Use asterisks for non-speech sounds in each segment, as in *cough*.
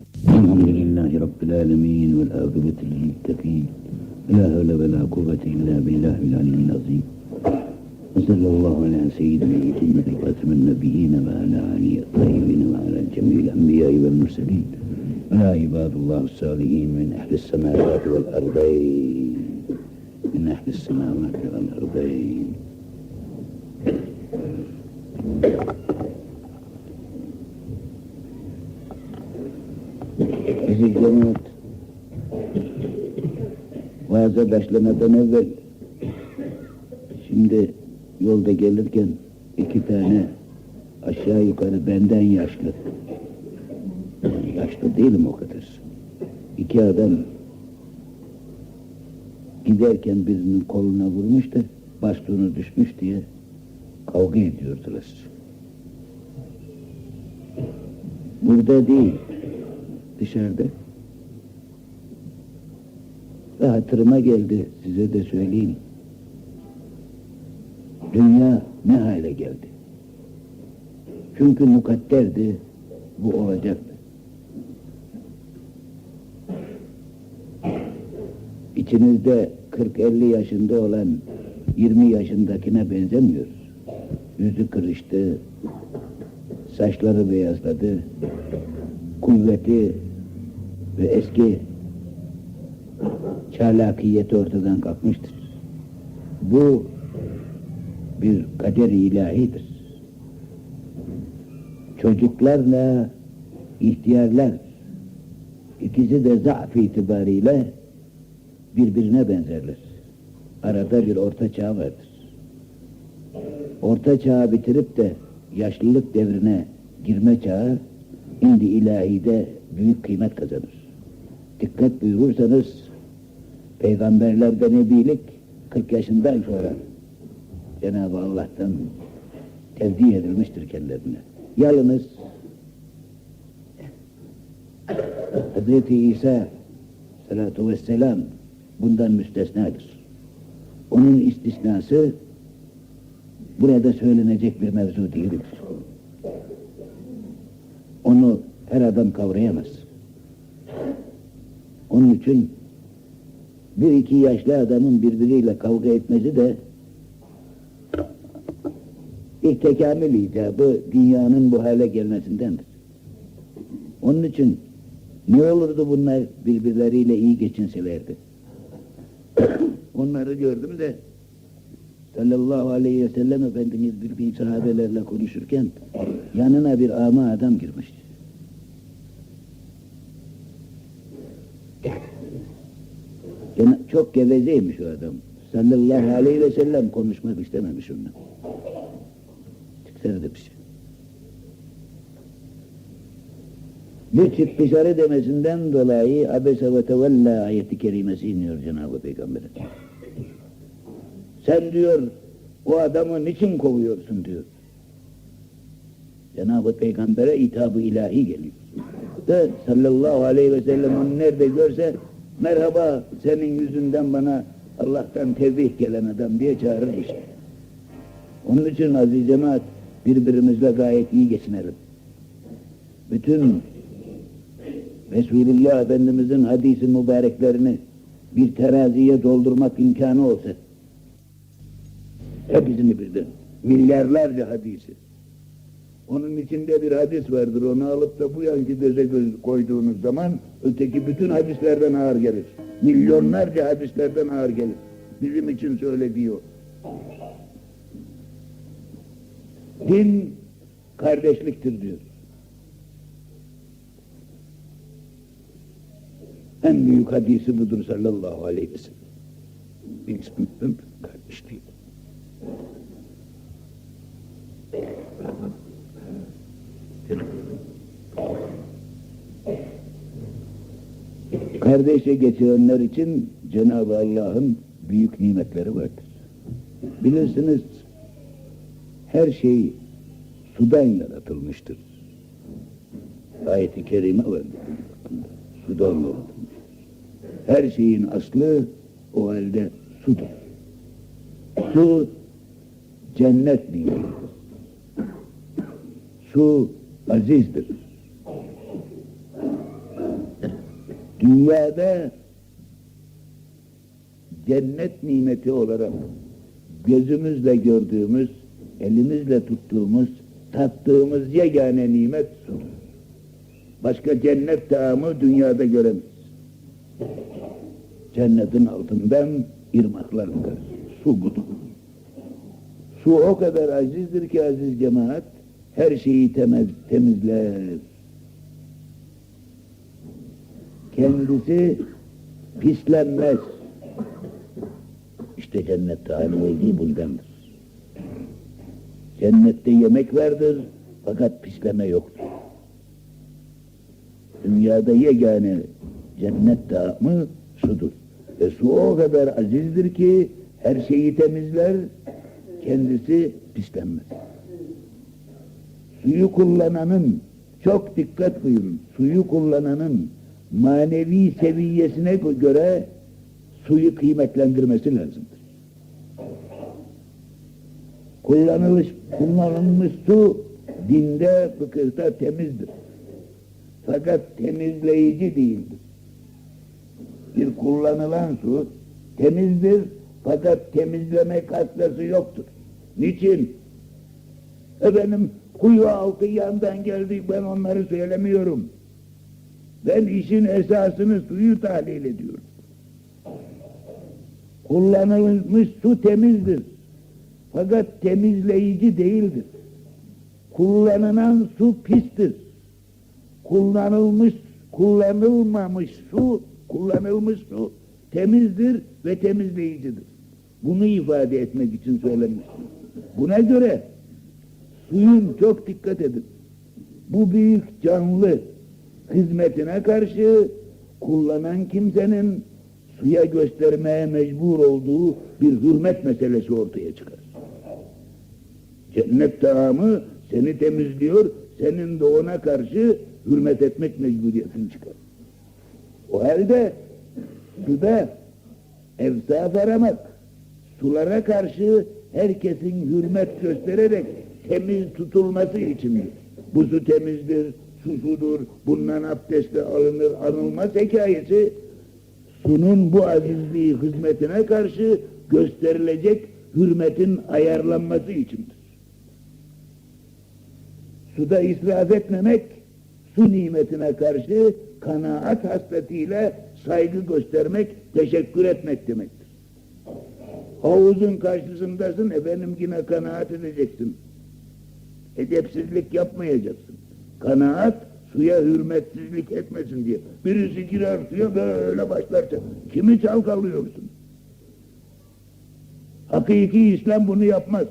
الحمد لله رب العالمين والعاقبة للمتقين. لا حول ولا قوة إلا بالله العلي العظيم. وصلى الله على سيدنا محمد خاتم النبيين وعلى آله الطيبين وعلى جميع الأنبياء والمرسلين. ويا عباد الله الصالحين من أهل السماوات والأرضين. من أهل السماوات والأرضين. Aziz cemaat, vaaza başlamadan evvel, şimdi yolda gelirken iki tane aşağı yukarı benden yaşlı, yaşlı değilim o kadar, iki adam giderken birinin koluna vurmuş da düşmüş diye kavga ediyordular. Burada değil, dışarıda. Ve hatırıma geldi, size de söyleyeyim. Dünya ne hale geldi? Çünkü mukadderdi, bu olacaktı. İçinizde 40-50 yaşında olan 20 yaşındakine benzemiyor. Yüzü kırıştı, saçları beyazladı, kuvveti ve eski çalakiyeti ortadan kalkmıştır. Bu bir kader ilahidir. Çocuklarla ihtiyarlar ikisi de zaaf itibariyle birbirine benzerler. Arada bir orta çağ vardır. Orta çağı bitirip de yaşlılık devrine girme çağı indi ilahide büyük kıymet kazanır. Dikkat buyurursanız peygamberlerde nebilik 40 yaşından sonra Cenab-ı Allah'tan tevdi edilmiştir kendilerine. Yalnız Hz. İsa salatu vesselam bundan müstesnadır. Onun istisnası burada söylenecek bir mevzu değildir. Onu her adam kavrayamaz. Onun için bir iki yaşlı adamın birbiriyle kavga etmesi de bir tekamül icabı dünyanın bu hale gelmesindendir. Onun için ne olurdu bunlar birbirleriyle iyi geçinselerdi. Onları gördüm de sallallahu aleyhi ve sellem Efendimiz bir gün sahabelerle konuşurken yanına bir ama adam girmiş. Gene çok gevezeymiş o adam. Sallallahu aleyhi ve sellem konuşmak istememiş onunla. Çıksana demiş. Bir çık dışarı demesinden dolayı abese ve tevella ayeti kerimesi iniyor Cenab-ı Peygamber'e. Sen diyor o adamı niçin kovuyorsun diyor. Cenab-ı Peygamber'e hitabı ilahi geliyor. Ve sallallahu aleyhi ve sellem onu nerede görse merhaba senin yüzünden bana Allah'tan tevbih gelen adam diye çağırırmış. Onun için aziz cemaat birbirimizle gayet iyi geçinelim. Bütün Resulullah Efendimizin hadisi mübareklerini bir teraziye doldurmak imkanı olsa hepsini birden milyarlarca hadisi onun içinde bir hadis vardır. Onu alıp da bu yanki deze koyduğunuz zaman öteki bütün hadislerden ağır gelir. Milyonlarca hadislerden ağır gelir. Bizim için söylediği o. Din kardeşliktir diyor. En büyük hadisi budur sallallahu aleyhi ve sellem. Bir ismi kardeşliği. Kardeşe geçirenler için Cenab-ı Allah'ın büyük nimetleri vardır. Bilirsiniz her şey sudan yaratılmıştır. Ayet-i kerime var. Sudan yaratılmış. Her şeyin aslı o halde sudur. Su cennet nimetidir. Su azizdir. Dünyada cennet nimeti olarak gözümüzle gördüğümüz, elimizle tuttuğumuz, tattığımız yegane nimet sudur. Başka cennet taamı dünyada göremeyiz. Cennetin altından ırmaklar akar. Su budur. Su o kadar azizdir ki aziz cemaat, her şeyi temiz, temizler. Kendisi pislenmez. İşte cennet talimiyeti bundandır. Cennette yemek vardır fakat pisleme yoktur. Dünyada yegane cennet taamı sudur. Ve su o kadar azizdir ki her şeyi temizler, kendisi pislenmez. Suyu kullananın, çok dikkat buyurun, suyu kullananın manevi seviyesine göre suyu kıymetlendirmesi lazımdır. Kullanılmış, kullanılmış su dinde, fıkıhta temizdir. Fakat temizleyici değildir. Bir kullanılan su temizdir fakat temizlemek hastası yoktur. Niçin? Efendim kuyu altı yandan geldi ben onları söylemiyorum. Ben işin esasını suyu tahlil ediyorum. Kullanılmış su temizdir. Fakat temizleyici değildir. Kullanılan su pistir. Kullanılmış, kullanılmamış su, kullanılmış su temizdir ve temizleyicidir. Bunu ifade etmek için söylemiştim. Buna göre suyun çok dikkat edin. Bu büyük canlı hizmetine karşı kullanan kimsenin suya göstermeye mecbur olduğu bir hürmet meselesi ortaya çıkar. Cennet taamı seni temizliyor, senin de ona karşı hürmet etmek mecburiyetin çıkar. O halde suda evsaf aramak, sulara karşı herkesin hürmet göstererek temiz tutulması içindir. Bu su temizdir, su sudur, bundan abdestle alınır, anılmaz hikayesi sunun bu azizliği hizmetine karşı gösterilecek hürmetin ayarlanması içindir. Suda israf etmemek, su nimetine karşı kanaat hasretiyle saygı göstermek, teşekkür etmek demektir. Havuzun karşısındasın, efendim yine kanaat edeceksin. Edepsizlik yapmayacaksın. Kanaat, suya hürmetsizlik etmesin diye. Birisi girer suya böyle başlarsa, kimi çalkalıyorsun? Hakiki İslam bunu yapmaz.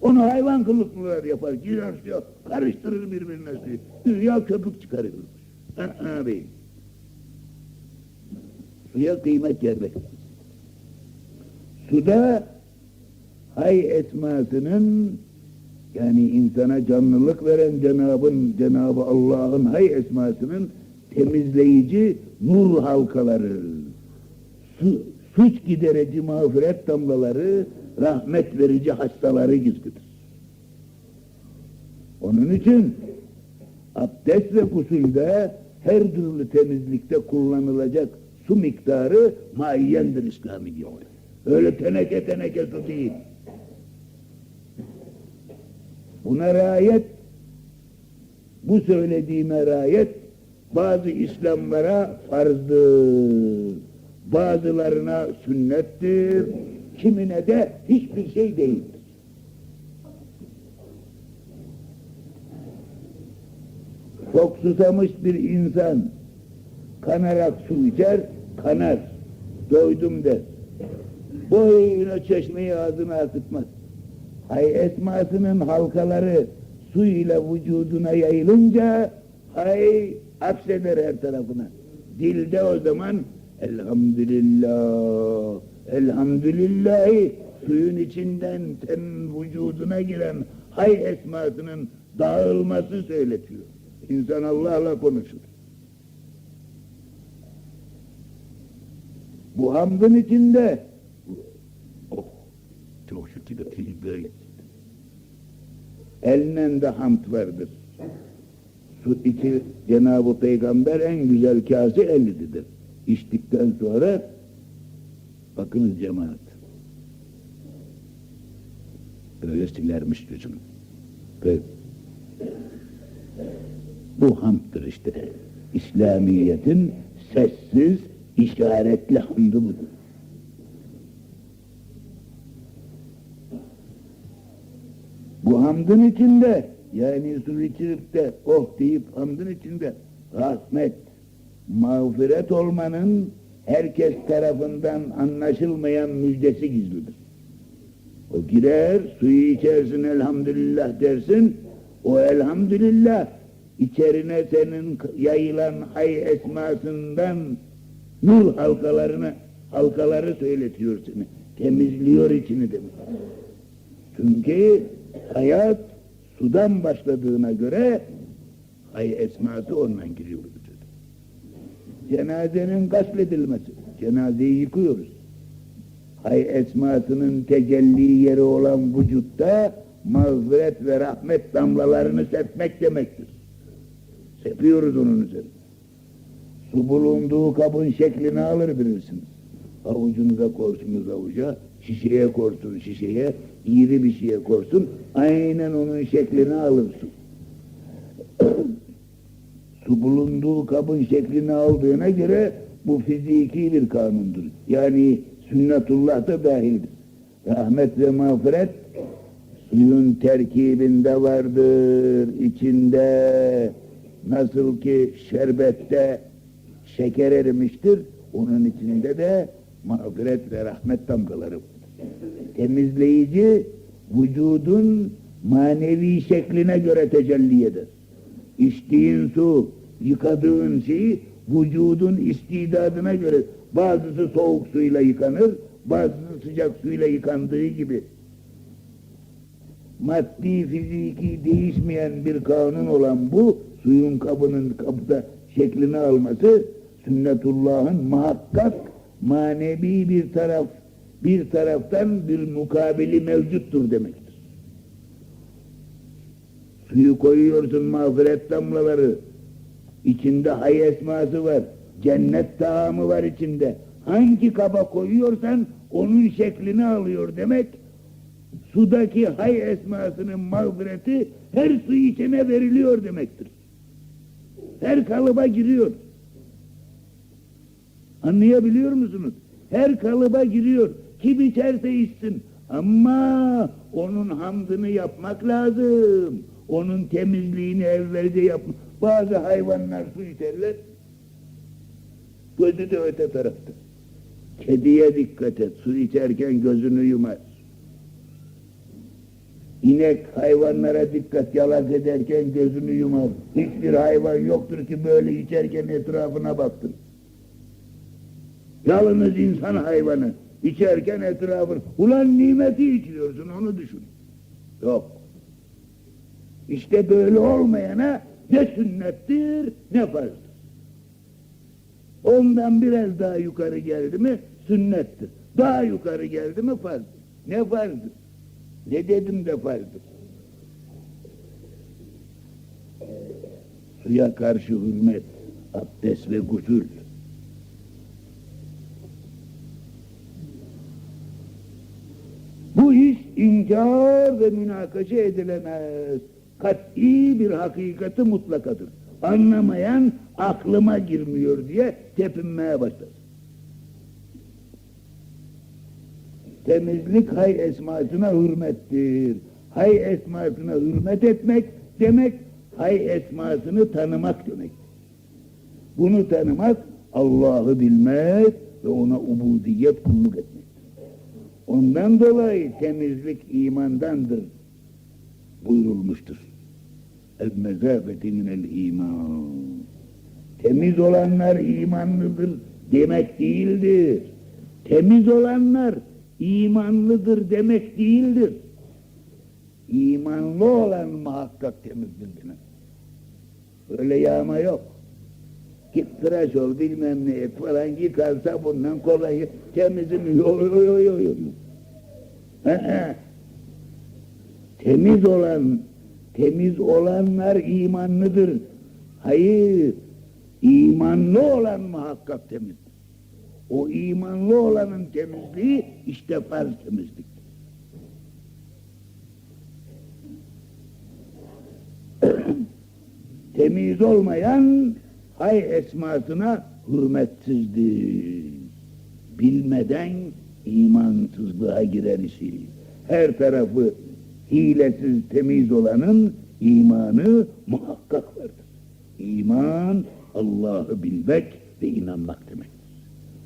Onu hayvan kılıklılar yapar. Girer suya, karıştırır birbirine suyu. Dünya köpük çıkarıyormuş. Aa, beyim. Suya kıymet vermek. Suda hay esmasının yani insana canlılık veren Cenab'ın Cenabı Allah'ın hay esmasının temizleyici nur halkaları, su, suç giderici mağfiret damlaları, rahmet verici hastaları gizlidir. Onun için abdest ve gusülde her türlü temizlikte kullanılacak su miktarı muayyendir İslami dinde. Öyle teneke teneke su değil. Buna riayet, bu söylediğime riayet bazı İslamlara farzdır, bazılarına sünnettir, kimine de hiçbir şey değildir. Çok susamış bir insan kanarak su içer, kanar, doydum der. Boyuna çeşmeyi ağzına akıtmaz. Hay esmasının halkaları su ile vücuduna yayılınca hay hapseder her tarafına. Dilde o zaman elhamdülillah, elhamdülillahi suyun içinden ten vücuduna giren hay esmasının dağılması söyletiyor. İnsan Allah'la konuşur. Bu hamdın içinde çok şükür böyle. Elinen de hamd vardır. su içi Cenab-ı Peygamber en güzel kase ellidir. İçtikten sonra bakınız cemaat. Böyle silermiş yüzünü. Böyle. Bu hamdır işte. İslamiyet'in sessiz, işaretli hamdı budur. Bu hamdın içinde yani su içirip de oh deyip hamdın içinde rahmet, mağfiret olmanın herkes tarafından anlaşılmayan müjdesi gizlidir. O girer, suyu içersin elhamdülillah dersin, o elhamdülillah içerine senin yayılan hay esmasından nur halkalarını, halkaları söyletiyor seni. Temizliyor içini demek. Çünkü hayat sudan başladığına göre hay esması ondan giriyor. Cenazenin gasledilmesi. Cenazeyi yıkıyoruz. Hay esmasının tecelli yeri olan vücutta mağfiret ve rahmet damlalarını sepmek demektir. Sepiyoruz onun üzerine. Su bulunduğu kabın şeklini alır bilirsiniz. Avucunuza korsunuz avuca, şişeye korsun şişeye, iri bir şeye korsun, aynen onun şeklini alır su. *clears throat* su bulunduğu kabın şeklini aldığına göre bu fiziki bir kanundur. Yani sünnetullah da dahildir. Rahmet ve mağfiret suyun terkibinde vardır, içinde nasıl ki şerbette şeker erimiştir, onun içinde de mağfiret ve rahmet damgaları. Temizleyici vücudun manevi şekline göre tecelli eder. İçtiğin su, yıkadığın şey vücudun istidadına göre bazısı soğuk suyla yıkanır, bazısı sıcak suyla yıkandığı gibi maddi fiziki değişmeyen bir kanun olan bu suyun kabının kapıda şeklini alması sünnetullahın muhakkak manevi bir taraf bir taraftan bir mukabili mevcuttur demektir. Suyu koyuyorsun mağfiret damlaları. içinde hay esması var. Cennet taamı var içinde. Hangi kaba koyuyorsan onun şeklini alıyor demek. Sudaki hay esmasının mağfireti her su içene veriliyor demektir. Her kalıba giriyor. Anlayabiliyor musunuz? Her kalıba giriyor. Kim içerse içsin. Ama onun hamdını yapmak lazım. Onun temizliğini evvelce yapmak. Bazı hayvanlar su içerler. Gözü de öte tarafta. Kediye dikkat et. Su içerken gözünü yumar. İnek hayvanlara dikkat yalak ederken gözünü yumar. Hiçbir hayvan yoktur ki böyle içerken etrafına baktın. Yalnız insan hayvanı içerken etrafını. Ulan nimeti içiyorsun onu düşün. Yok. İşte böyle olmayana ne sünnettir ne farzdır. Ondan biraz daha yukarı geldi mi sünnettir. Daha yukarı geldi mi farzdır. Ne farzdır? Ne dedim de farzdır. Suya karşı hürmet, abdest ve gusül. İnkar ve münakaşa edilemez. Kat'i bir hakikati mutlakadır. Anlamayan aklıma girmiyor diye tepinmeye başlar. Temizlik hay esmasına hürmettir. Hay esmasına hürmet etmek demek, hay esmasını tanımak demek. Bunu tanımak Allah'ı bilmek ve ona ubudiyet kulluk etmek. Ondan dolayı temizlik imandandır buyurulmuştur. El mezafeti minel iman. Temiz olanlar imanlıdır demek değildir. Temiz olanlar imanlıdır demek değildir. İmanlı olan muhakkak temizdir demek. Öyle yağma yok. Git tıraş ol bilmem ne et falan yıkarsa bundan kolay temizim yok yok yok yok. Temiz olan, temiz olanlar imanlıdır. Hayır, imanlı olan muhakkak temizdir. O imanlı olanın temizliği işte farz temizlik. *clears throat* Temiz olmayan hay esmasına hürmetsizdir. Bilmeden imansızlığa girer işi. Her tarafı hilesiz temiz olanın imanı muhakkak vardır. İman Allah'ı bilmek ve inanmak demek.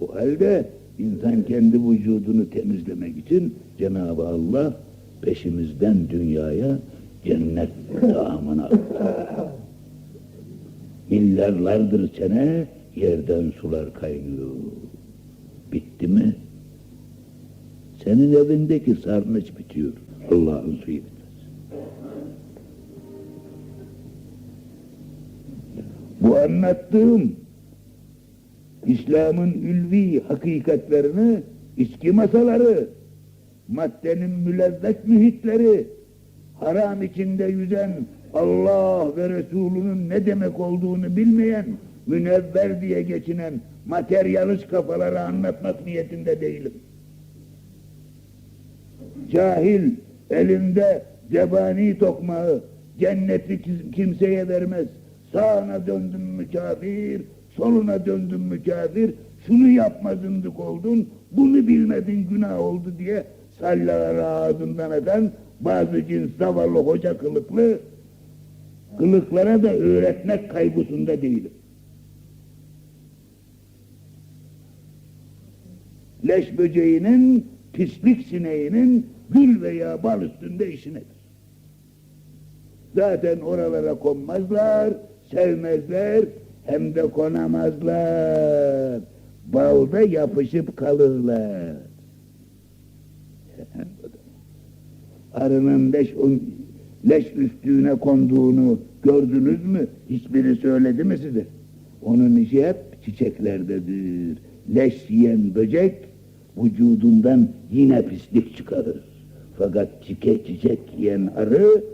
O halde insan kendi vücudunu temizlemek için Cenab-ı Allah peşimizden dünyaya cennet *laughs* damına Milyarlardır sene yerden sular kaynıyor. Bitti mi? Senin evindeki sarnıç bitiyor. Allah'ın suyu bitmez. Bu anlattığım İslam'ın ülvi hakikatlerini, içki masaları, maddenin mülezzet mühitleri, haram içinde yüzen Allah ve Resulünün ne demek olduğunu bilmeyen, münevver diye geçinen materyalist kafaları anlatmak niyetinde değilim. Cahil elinde zebani tokmağı, cenneti kim- kimseye vermez. Sağına döndün mü kafir, soluna döndün mü kafir, şunu yapmadındık oldun, bunu bilmedin günah oldu diye sallaları ağzından atan bazı cins zavallı hoca kılıklı kılıklara da öğretmek kaygısında değilim. Leş böceğinin, pislik sineğinin gül veya bal üstünde işi nedir? Zaten oralara konmazlar, sevmezler, hem de konamazlar. Balda yapışıp kalırlar. *laughs* Arının leş, leş üstüne konduğunu gördünüz mü? Hiçbiri söyledi mi size? Onun işi hep çiçeklerdedir. Leş yiyen böcek vücudundan yine pislik çıkarır. Fakat çiçek çiçek yiyen arı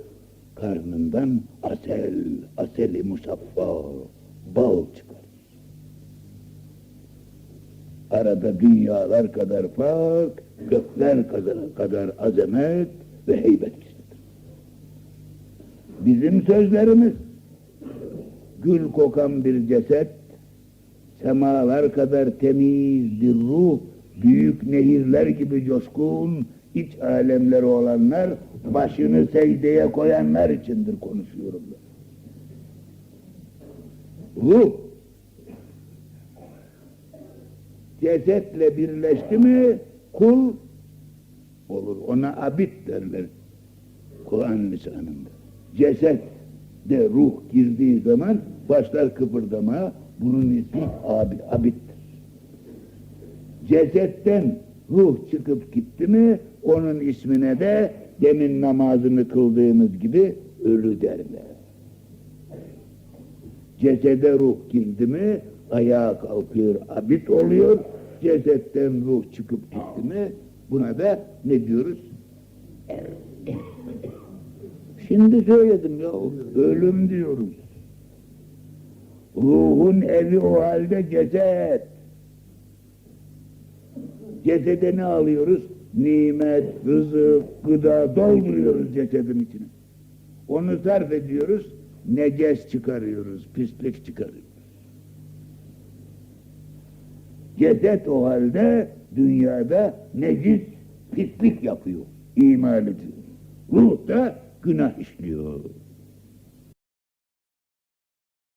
karnından asel, aseli musaffa, bal çıkar. Arada dünyalar kadar fark, gökler kadar, kadar azamet ve heybet. Bizim sözlerimiz, gül kokan bir ceset, semalar kadar temiz bir ruh, büyük nehirler gibi coşkun, iç alemleri olanlar, başını secdeye koyanlar içindir konuşuyorum. Ruh, cesetle birleşti mi, kul olur. Ona abid derler Kur'an lisanında. Ceset de ruh girdiği zaman başlar kıpırdamaya, bunun ismi abi, abittir. Cesetten ruh çıkıp gitti mi, onun ismine de demin namazını kıldığımız gibi ölü derler. Cesede ruh girdi mi, ayağa kalkıyor, abit oluyor. Cesetten ruh çıkıp gitti mi, buna da ne diyoruz? Şimdi söyledim ya, ölüm diyoruz. Ruhun evi o halde ceset. Cesede ne alıyoruz? Nimet, rızık, gıda dolduruyoruz cesedin içine. Onu sarf ediyoruz, neces çıkarıyoruz, pislik çıkarıyoruz. Ceset o halde dünyada necis, pislik yapıyor, imal ediyor. Ruh da günah işliyor.